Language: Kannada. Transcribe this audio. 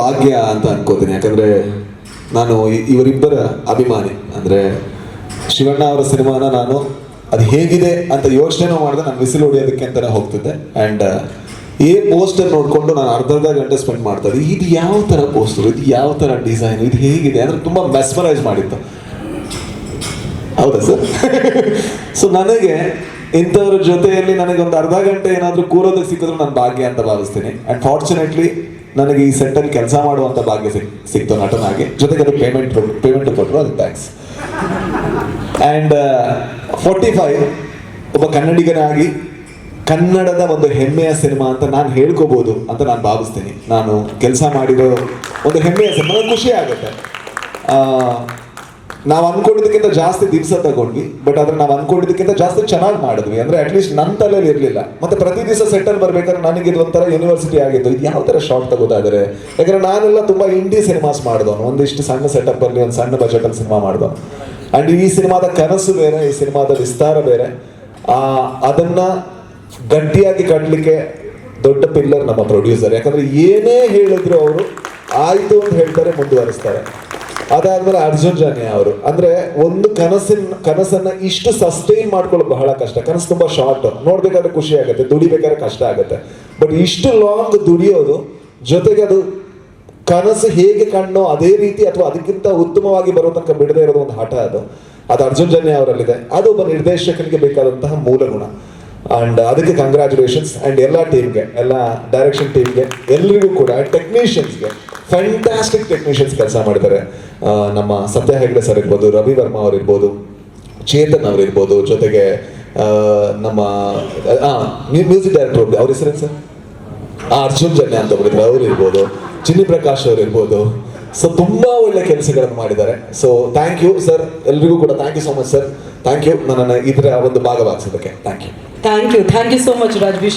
ಭಾಗ್ಯ ಅಂತ ಅನ್ಕೋತೀನಿ. ಯಾಕಂದ್ರೆ ನಾನು ಇವರಿಬ್ಬರ ಅಭಿಮಾನಿ. ಅಂದ್ರೆ ಶಿವಣ್ಣ ಅವರ ಸಿನಿಮಾನ ನಾನು ಅದು ಹೇಗಿದೆ ಅಂತ ಯೋಚನೆ ಮಾಡಿದೆ, ನಾನು ಬಿಸಿಲು ಹೊಡೆಯೋದಕ್ಕೆ ಅಂತಾನೆ ಹೋಗ್ತಿದ್ದೆ. ಆ್ಯಂಡ್ ಏ ಪೋಸ್ಟರ್ ನೋಡಿಕೊಂಡು ನಾನು ಅರ್ಧ ಗಂಟೆ ಸ್ಪೆಂಡ್ ಮಾಡ್ತಾ ಇದ್ದೆ. ಇದು ಯಾವ ಥರ ಪೋಸ್ಟರ್ ಇದು ಯಾವ ಥರ ಡಿಸೈನ್ ಇದು ಹೇಗಿದೆ? ಅಂದರೆ ತುಂಬ ಮೆಸ್ಮರೈಸ್ ಮಾಡಿತ್ತು. ಹೌದಾ ಸರ್? ಸೊ ನನಗೆ ಇಂಥವ್ರ ಜೊತೆಯಲ್ಲಿ ನನಗೆ ಒಂದು ಅರ್ಧ ಗಂಟೆ ಏನಾದರೂ ಕೂರೋದಕ್ಕೆ ಸಿಕ್ಕಿದ್ರು ನಾನು ಭಾಗ್ಯ ಅಂತ ಭಾವಿಸ್ತೀನಿ. ಆ್ಯಂಡ್ ಫಾರ್ಚುನೇಟ್ಲಿ ನನಗೆ ಈ ಸೆಟ್ಟಲ್ಲಿ ಕೆಲಸ ಮಾಡುವಂಥ ಭಾಗ್ಯ ಸಿಕ್, ಸಿಕ್ತು ನಟನಾಗಿ. ಜೊತೆಗೆ ಅದು ಪೇಮೆಂಟ್ ಪೇಮೆಂಟ್ ಕೊಟ್ಟರು ಅದಕ್ಕೆ ಥ್ಯಾಂಕ್ಸ್ ಆ್ಯಂಡ್ ಫೋರ್ಟಿ ಫೈವ್ ಒಬ್ಬ ಕನ್ನಡಿಗನಾಗಿ ಕನ್ನಡದ ಒಂದು ಹೆಮ್ಮೆಯ ಸಿನಿಮಾ ಅಂತ ನಾನು ಹೇಳ್ಕೋಬೋದು ಅಂತ ನಾನು ಭಾವಿಸ್ತೀನಿ. ನಾನು ಕೆಲಸ ಮಾಡಿರೋ ಒಂದು ಹೆಮ್ಮೆಯ ಸಿನಿಮಾ ಖುಷಿ ಆಗುತ್ತೆ. ನಾವು ಅನ್ಕೊಂಡಿದ್ದಕ್ಕಿಂತ ಜಾಸ್ತಿ ದಿವಸ ತಗೊಂಡ್ವಿ ಬಟ್ ಆದ್ರೆ ನಾವು ಅನ್ಕೊಂಡಿದ್ದಕ್ಕಿಂತ ಜಾಸ್ತಿ ಚೆನ್ನಾಗಿ ಮಾಡಿದ್ವಿ. ಅಂದ್ರೆ ಅಟ್ಲೀಸ್ಟ್ ನನ್ನ ತಲೆಯಲ್ಲಿ ಇರಲಿಲ್ಲ. ಮತ್ತೆ ಪ್ರತಿ ದಿವಸ ಸೆಟಲ್ ಬರ್ಬೇಕಾದ್ರೆ ನನಗೆ ಇದು ಒಂಥರ ಯೂನಿವರ್ಸಿಟಿ ಆಗಿತ್ತು. ಇದು ಯಾವ ಥರ ಶಾರ್ಟ್ ತಗೋದಾದರೆ ಯಾಕಂದ್ರೆ ನಾನೆಲ್ಲ ತುಂಬಾ ಇಂಡಿ ಸಿನಿಮಾಸ್ ಮಾಡಿದವನು. ಒಂದಿಷ್ಟು ಸಣ್ಣ ಸೆಟಪ್ ಅಲ್ಲಿ, ಒಂದು ಸಣ್ಣ ಬಜೆಟ್ ಅಲ್ಲಿ ಸಿನಿಮಾ ಮಾಡಿದವನು. ಅಂಡ್ ಈ ಸಿನಿಮಾದ ಕನಸು ಬೇರೆ, ಈ ಸಿನಿಮಾದ ವಿಸ್ತಾರ ಬೇರೆ. ಅದನ್ನ ಗಟ್ಟಿಯಾಗಿ ಕಟ್ಟಲಿಕ್ಕೆ ದೊಡ್ಡ ಪಿಲ್ಲರ್ ನಮ್ಮ ಪ್ರೊಡ್ಯೂಸರ್ ಯಾಕಂದ್ರೆ ಏನೇ ಹೇಳಿದ್ರು ಅವರು, ಆಯ್ತು ಅಂತ ಹೇಳ್ತಾರೆ, ಮುಂದುವರಿಸ್ತಾರೆ. ಅದಾದ್ಮೇಲೆ ಅರ್ಜುನ್ ಜನ್ಯ ಅವರು. ಅಂದ್ರೆ ಒಂದು ಕನಸಿನ, ಕನಸನ್ನ ಇಷ್ಟು ಸಸ್ಟೈನ್ ಮಾಡ್ಕೊಳ್ಳೋದು ಬಹಳ ಕಷ್ಟ. ಕನಸು ತುಂಬಾ ಶಾರ್ಟ್ ನೋಡ್ಬೇಕಾದ್ರೆ ಖುಷಿ ಆಗುತ್ತೆ, ದುಡಿಬೇಕಾದ್ರೆ ಕಷ್ಟ ಆಗುತ್ತೆ. ಬಟ್ ಇಷ್ಟು ಲಾಂಗ್ ದುಡಿಯೋದು, ಜೊತೆಗೆ ಅದು ಕನಸು ಹೇಗೆ ಕಣ್ಣೋ ಅದೇ ರೀತಿ ಅಥವಾ ಅದಕ್ಕಿಂತ ಉತ್ತಮವಾಗಿ ಬರೋ ತನಕ ಬಿಡದೇ ಇರೋದು ಒಂದು ಹಠ ಅದು. ಅದು ಅರ್ಜುನ್ ಜನ್ಯ ಅವರಲ್ಲಿದೆ. ಅದು ಒಬ್ಬ ನಿರ್ದೇಶಕನಿಗೆ ಬೇಕಾದಂತಹ ಮೂಲ ಗುಣ. ಅಂಡ್ ಅದಕ್ಕೆ ಕಂಗ್ರ್ಯಾಚುಲೇಷನ್ಸ್ ಅಂಡ್ ಎಲ್ಲ ಟೀಮ್ಗೆ ಎಲ್ಲ ಡೈರೆಕ್ಷನ್ ಟೀಮ್ಗೆ ಎಲ್ಲರಿಗೂ ಕೂಡ ಟೆಕ್ನಿಷಿಯನ್ಸ್ಗೆ ಫ್ಯಾಂಟಾಸ್ಟಿಕ್ ಟೆಕ್ನಿಷಿಯನ್ಸ್ ಕೆಲಸ ಮಾಡಿದ್ದಾರೆ. ನಮ್ಮ ಸತ್ಯ ಹೆಗ್ಡೆ ಸರ್ ಇರ್ಬೋದು, ರವಿ ವರ್ಮಾ ಅವರಿರ್ಬೋದು ಚೇತನ್ ಅವರಿರ್ಬೋದು ಜೊತೆಗೆ ನಮ್ಮ ಮ್ಯೂಸಿಕ್ ಡೈರೆಕ್ಟರ್ ಅವ್ರ ಹೆಸರೇನು ಸರ್ ಅರ್ಜುನ್ ಜನ್ಯ ಅಂತ ಒಬ್ಬರಿದ್ರು ಅವ್ರು ಇರ್ಬೋದು, ಚಿನ್ನಿ ಪ್ರಕಾಶ್ ಅವ್ರು ಇರ್ಬೋದು. ಸೊ ತುಂಬಾ ಒಳ್ಳೆ ಕೆಲಸಗಳನ್ನು ಮಾಡಿದ್ದಾರೆ. ಸೊ ಥ್ಯಾಂಕ್ ಯು ಸರ್ ಎಲ್ರಿಗೂ ಕೂಡ thank you so much sir thank you ನನ್ನನ್ನು ಇದರ ಒಂದು ಭಾಗವಾಗಿಸೋದಕ್ಕೆ. Thank you thank you thank you so much Rajbish